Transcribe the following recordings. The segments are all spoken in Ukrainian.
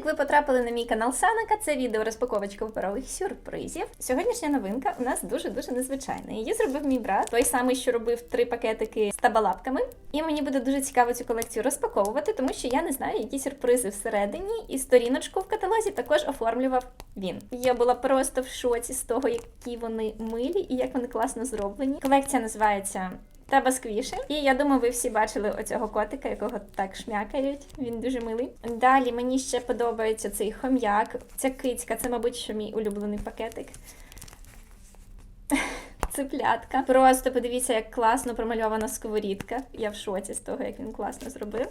Привітик! Ви потрапили на мій канал Санака. Це відео розпаковочка паперових сюрпризів. Сьогоднішня новинка у нас дуже дуже незвичайна. Її зробив мій брат, той самий, що робив три пакетики з табалапками. І мені буде дуже цікаво цю колекцію розпаковувати, тому що я не знаю, які сюрпризи всередині. І сторіночку в каталозі також оформлював він. Я була просто в шоці з того, які вони милі і як вони класно зроблені. Колекція називається та басквіші. І я думаю, ви всі бачили оцього котика, якого так шмякають. Він дуже милий. Далі мені ще подобається цей хом'як. Ця кицька, це, мабуть, що мій улюблений пакетик. Цеплятка. Просто подивіться, як класно промальована сковорідка. Я в шоці з того, як він класно зробив.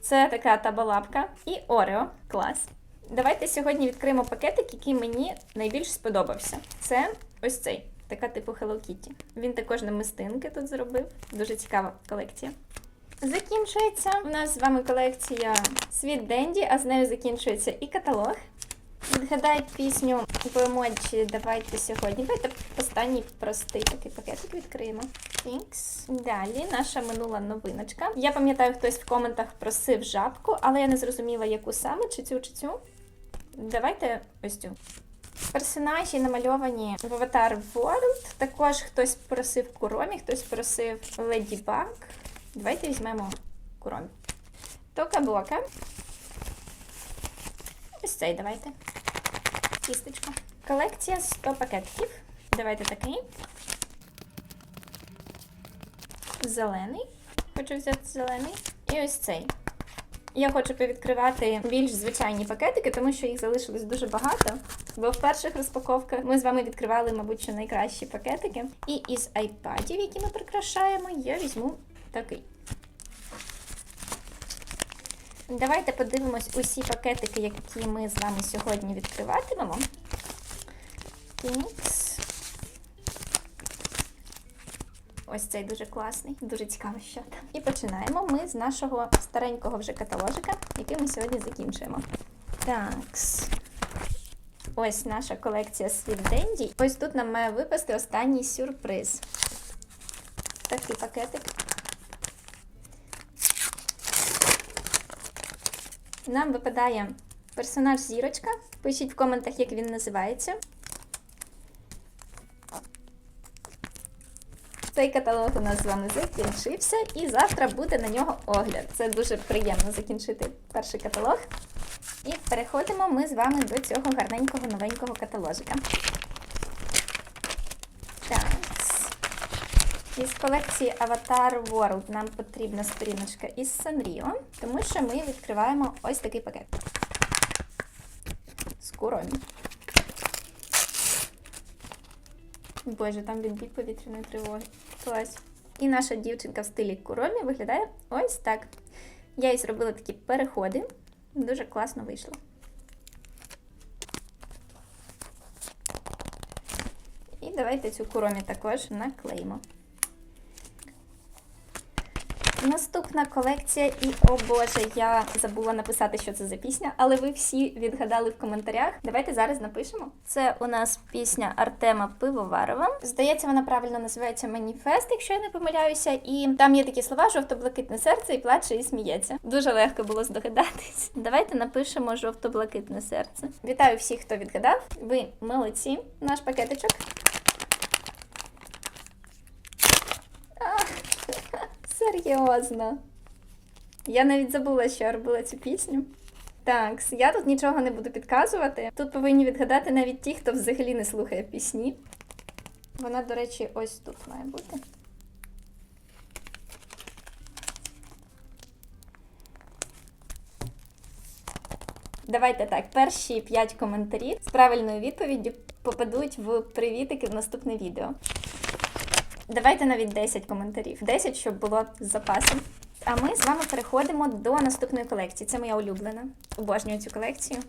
Це така табалапка. І Орео. Клас. Давайте сьогодні відкриємо пакетик, який мені найбільш сподобався. Це ось цей. Така типу Hello Kitty. Він також намистинки тут зробив. Дуже цікава колекція. Закінчується у нас з вами колекція Світ Денді, а з нею закінчується і каталог. Відгадайте пісню по емоджі давайте сьогодні. Давайте останній простий такий пакетик відкриємо. Тінкс. Далі наша минула новиночка. Я пам'ятаю, хтось в коментах просив жабку, але я не зрозуміла, яку саме, чи цю, чи цю. Давайте ось цю. Персонажі намальовані в Avatar World. Також хтось просив Куромі, хтось просив Леді Баг. Давайте візьмемо Куромі. Тока-бока. Ось цей давайте. Кісточка. Колекція 100 пакетиків. Давайте такий. Зелений. Хочу взяти зелений. І ось цей. Я хочу повідкривати більш звичайні пакетики, тому що їх залишилось дуже багато. Бо в перших розпаковках ми з вами відкривали, мабуть, що найкращі пакетики. І із айпадів, які ми прикрашаємо, я візьму такий. Давайте подивимось усі пакетики, які ми з вами сьогодні відкриватимемо. Тінкс. Ось цей дуже класний, дуже цікаво, що там. І починаємо ми з нашого старенького вже каталожика, який ми сьогодні закінчуємо. Такс. Ось наша колекція Світ Денді. Ось тут нам має випасти останній сюрприз. Такий пакетик. Нам випадає персонаж зірочка. Пишіть в коментах, як він називається. Цей каталог у нас з вами закінчився, і завтра буде на нього огляд. Це дуже приємно закінчити перший каталог. І переходимо ми з вами до цього гарненького новенького каталожика. Так. Із колекції Avatar World нам потрібна сторіночка із Sanrio, тому що ми відкриваємо ось такий пакет. З куромі. Боже, там відбій повітряної тривоги. Клас. І наша дівчинка в стилі куромі виглядає ось так. Я їй зробила такі переходи. Дуже класно вийшло. І давайте цю куромі також наклеїмо. Наступна колекція, і о Боже, я забула написати, що це за пісня, але ви всі відгадали в коментарях. Давайте зараз напишемо. Це у нас пісня Артема Пивоварова. Здається, вона правильно називається Маніфест, якщо я не помиляюся. І там є такі слова: жовто-блакитне серце і плаче і сміється. Дуже легко було здогадатись. Давайте напишемо жовто-блакитне серце. Вітаю всіх, хто відгадав. Ви молодці. Наш пакетичок. Серйозно. Я навіть забула, що я робила цю пісню. Так, я тут нічого не буду підказувати. Тут повинні відгадати навіть ті, хто взагалі не слухає пісні. Вона, до речі, ось тут має бути. Давайте так, перші 5 коментарів з правильною відповіддю попадуть в привітики в наступне відео. Давайте навіть 10 коментарів. 10, щоб було з запасом. А ми з вами переходимо до наступної колекції. Це моя улюблена. Обожнюю цю колекцію.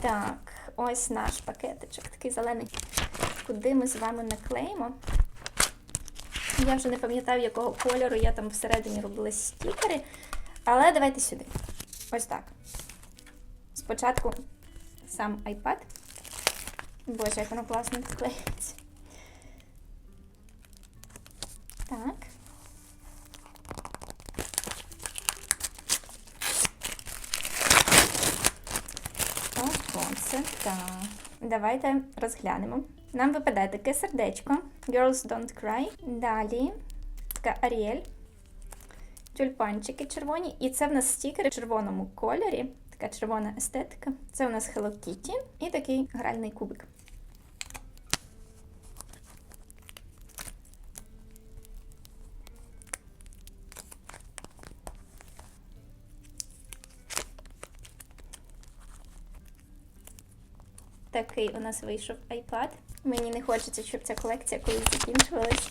Так, ось наш пакетичок, такий зелений. Куди ми з вами наклеїмо? Я вже не пам'ятаю, якого кольору я там всередині робила стікери. Але давайте сюди. Ось так. Спочатку сам iPad. Боже, як воно класно клеїться. Так. Давайте розглянемо. Нам випадає таке сердечко. Girls Don't Cry. Далі така Аріель. Тюльпанчики червоні. І це в нас стікери в червоному кольорі. Така червона естетика. Це у нас Hello Kitty і такий гральний кубик. Такий у нас вийшов iPad. Мені не хочеться, щоб ця колекція колись закінчувалась.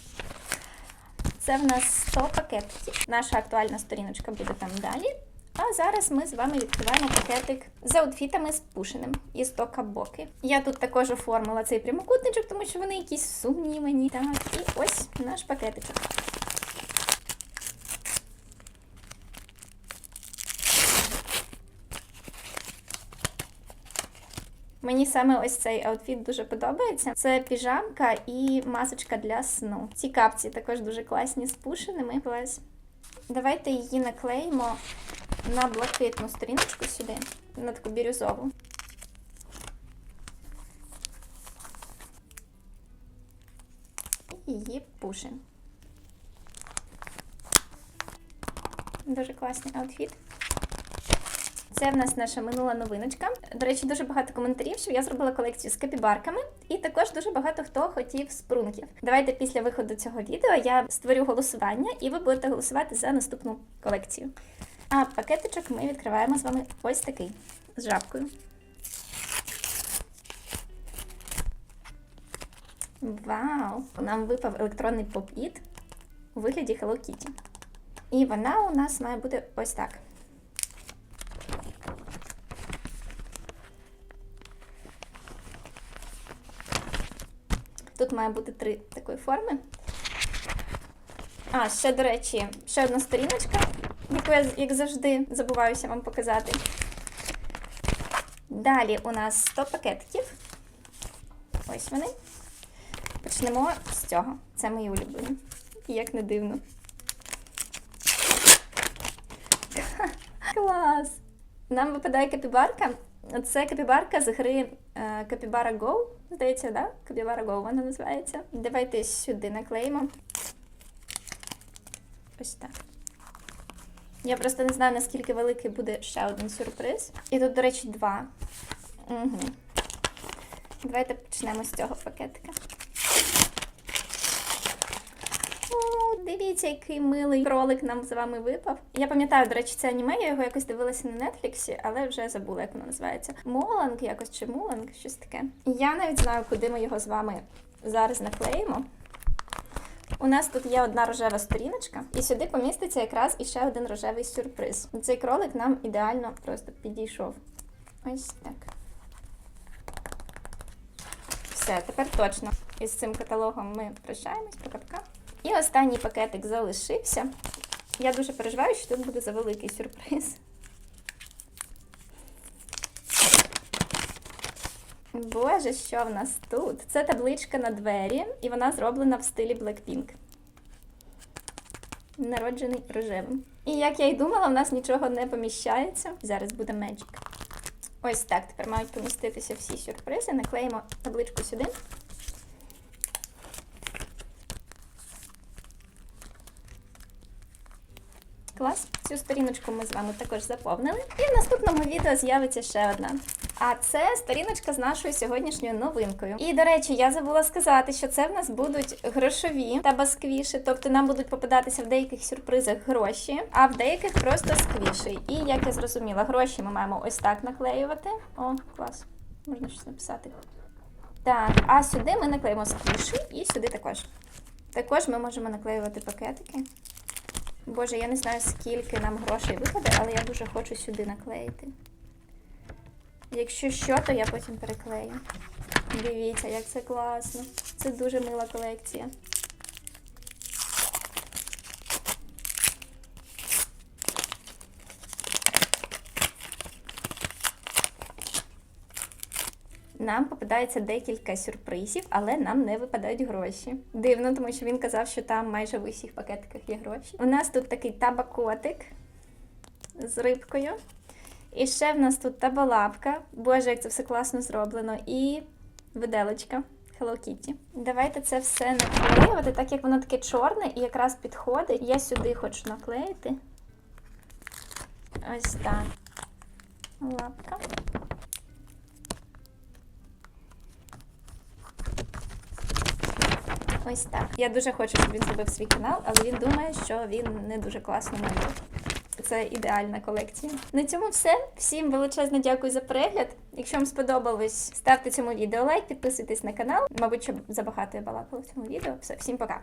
Це в нас 100 пакетиків. Наша актуальна сторіночка буде там далі. А зараз ми з вами відкриваємо пакетик з аутфітами з пушеним і 100 кабоки. Я тут також оформила цей прямокутничок, тому що вони якісь сумнівані. Так, і ось наш пакетичок. Мені саме ось цей аутфіт дуже подобається. Це піжамка і масочка для сну. Ці капці також дуже класні з пушеними. Клас. Давайте її наклеїмо на блакитну сторіночку сюди, на таку бірюзову. Її пушимо. Дуже класний аутфіт. Це в нас наша минула новиночка. До речі, дуже багато коментарів, що я зробила колекцію з капібарками, і також дуже багато хто хотів спрунків. Давайте після виходу цього відео я створю голосування, і ви будете голосувати за наступну колекцію. А пакетичок ми відкриваємо з вами ось такий з жабкою. Вау! Нам випав електронний поп-іт у вигляді Hello Kitty. І вона у нас має бути ось так. Тут має бути три такої форми. А, ще, до речі, ще одна сторіночка, яку я, як завжди, забуваюся вам показати. Далі у нас 100 пакетиків. Ось вони. Почнемо з цього. Це мої улюблені. Як не дивно. Клас! Нам випадає капібарка. Це капібарка з гри Капібара Go. Здається, да? Капібара Go вона називається. Давайте сюди наклеїмо. Ось так. Я просто не знаю, наскільки великий буде ще один сюрприз. І тут, до речі, два. Угу. Давайте почнемо з цього пакетика. О, дивіться, який милий кролик нам з вами випав. Я пам'ятаю, до речі, це аніме, я його якось дивилася на Нетфліксі, але вже забула, як воно називається. Моланг якось чи Муланг, щось таке. Я навіть знаю, куди ми його з вами зараз наклеїмо. У нас тут є одна рожева сторіночка, і сюди поміститься якраз іще один рожевий сюрприз. Цей кролик нам ідеально просто підійшов. Ось так. Все, тепер точно. Із цим каталогом ми прощаємось, пока-пока. І останній пакетик залишився. Я дуже переживаю, що тут буде завеликий сюрприз. Боже, що в нас тут? Це табличка на двері, і вона зроблена в стилі Blackpink. Народжений рожевим. І як я й думала, в нас нічого не поміщається. Зараз буде Magic. Ось так. Тепер мають поміститися всі сюрпризи. Наклеїмо табличку сюди. Клас. Цю сторіночку ми з вами також заповнили. І в наступному відео з'явиться ще одна. А це сторіночка з нашою сьогоднішньою новинкою. І до речі, я забула сказати, що це в нас будуть грошові та басквіші, тобто нам будуть попадатися в деяких сюрпризах гроші, а в деяких просто сквіші. І як я зрозуміла, гроші ми маємо ось так наклеювати. О, клас, можна щось написати. Так, а сюди ми наклеїмо сквіші і сюди також. Також ми можемо наклеювати пакетики. Боже, я не знаю, скільки нам грошей випаде, але я дуже хочу сюди наклеїти. Якщо що, то я потім переклею. Дивіться, як це класно. Це дуже мила колекція. Нам попадається декілька сюрпризів, але нам не випадають гроші. Дивно, тому що він казав, що там майже в усіх пакетиках є гроші. У нас тут такий табакотик з рибкою. І ще в нас тут табалапка. Боже, як це все класно зроблено. І виделочка. Hello Kitty. Давайте це все наклеювати, так як воно таке чорне і якраз підходить. Я сюди хочу наклеїти. Ось так. Лапка. Ось так. Я дуже хочу, щоб він зробив свій канал, але він думає, що він не дуже класно малює. Це ідеальна колекція. На цьому все. Всім величезне дякую за перегляд. Якщо вам сподобалось, ставте цьому відео лайк, підписуйтесь на канал. Мабуть, що забагато я балакала в цьому відео. Все, всім пока.